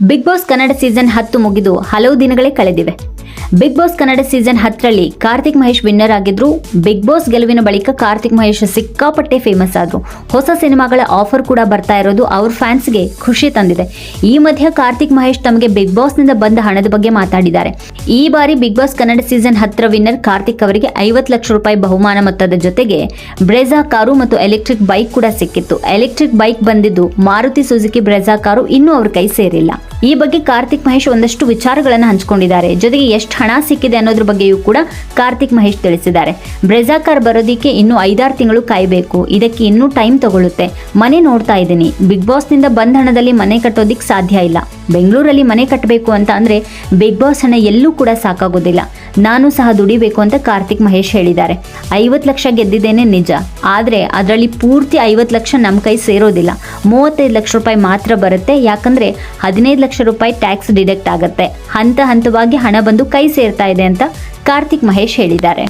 Big boss Kannada season ಹತ್ತು ಮುಗಿದು ಹಲವು ದಿನಗಳೇ ಕಳೆದಿವೆ. ಬಿಗ್ ಬಾಸ್ ಕನ್ನಡ ಸೀಸನ್ ಹತ್ತರಲ್ಲಿ ಕಾರ್ತಿಕ್ ಮಹೇಶ್ ವಿನ್ನರ್ ಆಗಿದ್ರು. ಬಿಗ್ ಬಾಸ್ ಗೆಲುವಿನ ಬಳಿಕ ಕಾರ್ತಿಕ್ ಮಹೇಶ್ ಸಿಕ್ಕಾಪಟ್ಟೆ ಫೇಮಸ್ ಆದ್ರು. ಹೊಸ ಸಿನಿಮಾಗಳ ಆಫರ್ ಕೂಡ ಬರ್ತಾ ಇರೋದು ಅವ್ರ ಫ್ಯಾನ್ಸ್ಗೆ ಖುಷಿ ತಂದಿದೆ. ಈ ಮಧ್ಯೆ ಕಾರ್ತಿಕ್ ಮಹೇಶ್ ತಮಗೆ ಬಿಗ್ ಬಾಸ್ನಿಂದ ಬಂದ ಹಣದ ಬಗ್ಗೆ ಮಾತಾಡಿದ್ದಾರೆ. ಈ ಬಾರಿ ಬಿಗ್ ಬಾಸ್ ಕನ್ನಡ ಸೀಸನ್ ಹತ್ತರ ವಿನ್ನರ್ ಕಾರ್ತಿಕ್ ಅವರಿಗೆ ಐವತ್ತು ಲಕ್ಷ ರೂಪಾಯಿ ಬಹುಮಾನ ಮೊತ್ತದ ಜೊತೆಗೆ ಬ್ರೆಜಾ ಕಾರು ಮತ್ತು ಎಲೆಕ್ಟ್ರಿಕ್ ಬೈಕ್ ಕೂಡ ಸಿಕ್ಕಿತ್ತು. ಎಲೆಕ್ಟ್ರಿಕ್ ಬೈಕ್ ಬಂದಿದ್ದು ಮಾರುತಿ ಸುಜುಕಿ ಬ್ರೆಜಾ ಕಾರು ಇನ್ನೂ ಅವ್ರ ಕೈ ಸೇರಿಲ್ಲ. ಈ ಬಗ್ಗೆ ಕಾರ್ತಿಕ್ ಮಹೇಶ್ ಒಂದಷ್ಟು ವಿಚಾರಗಳನ್ನು ಹಂಚಿಕೊಂಡಿದ್ದಾರೆ. ಜೊತೆಗೆ ಎಷ್ಟು ಹಣ ಸಿಕ್ಕಿದೆ ಅನ್ನೋದ್ರ ಬಗ್ಗೆಯೂ ಕೂಡ ಕಾರ್ತಿಕ್ ಮಹೇಶ್ ತಿಳಿಸಿದ್ದಾರೆ. ಬ್ರೆಜಾ ಕಾರ್ ಬರೋದಿಕ್ಕೆ ಇನ್ನೂ ಐದಾರು ತಿಂಗಳು ಕಾಯಬೇಕು. ಇದಕ್ಕೆ ಇನ್ನೂ ಟೈಮ್ ತಗೊಳ್ಳುತ್ತೆ ಮನೆ ನೋಡ್ತಾ ಇದ್ದೀನಿ. ಬಿಗ್ ಬಾಸ್ನಿಂದ ಬಂದ ಹಣದಲ್ಲಿ ಮನೆ ಕಟ್ಟೋದಿಕ್ ಸಾಧ್ಯ ಇಲ್ಲ. ಬೆಂಗಳೂರಲ್ಲಿ ಮನೆ ಕಟ್ಟಬೇಕು ಅಂತ ಅಂದ್ರೆ ಬಿಗ್ ಬಾಸ್ ಹಣ ಎಲ್ಲೂ ಕೂಡ ಸಾಕಾಗೋದಿಲ್ಲ. ನಾನು ಸಹ ದುಡಿಬೇಕು ಅಂತ ಕಾರ್ತಿಕ್ ಮಹೇಶ್ ಹೇಳಿದ್ದಾರೆ. ಐವತ್ತು ಲಕ್ಷ ಗೆದ್ದಿದ್ದೇನೆ ನಿಜ. ಆದರೆ ಅದರಲ್ಲಿ ಪೂರ್ತಿ ಐವತ್ತು ಲಕ್ಷ ನಮ್ಮ ಕೈ ಸೇರೋದಿಲ್ಲ. ಮೂವತ್ತೈದು ಲಕ್ಷ ರೂಪಾಯಿ ಮಾತ್ರ ಬರುತ್ತೆ. ಯಾಕಂದ್ರೆ ಹದಿನೈದು ಲಕ್ಷ ರೂಪಾಯಿ ಟ್ಯಾಕ್ಸ್ ಡಿಡಕ್ಟ್ ಆಗುತ್ತೆ. ಹಂತ ಹಂತವಾಗಿ ಹಣ ಬಂದು ಕೈ ಸೇರ್ತಾ ಇದೆ ಅಂತ ಕಾರ್ತಿಕ್ ಮಹೇಶ್ ಹೇಳಿದ್ದಾರೆ.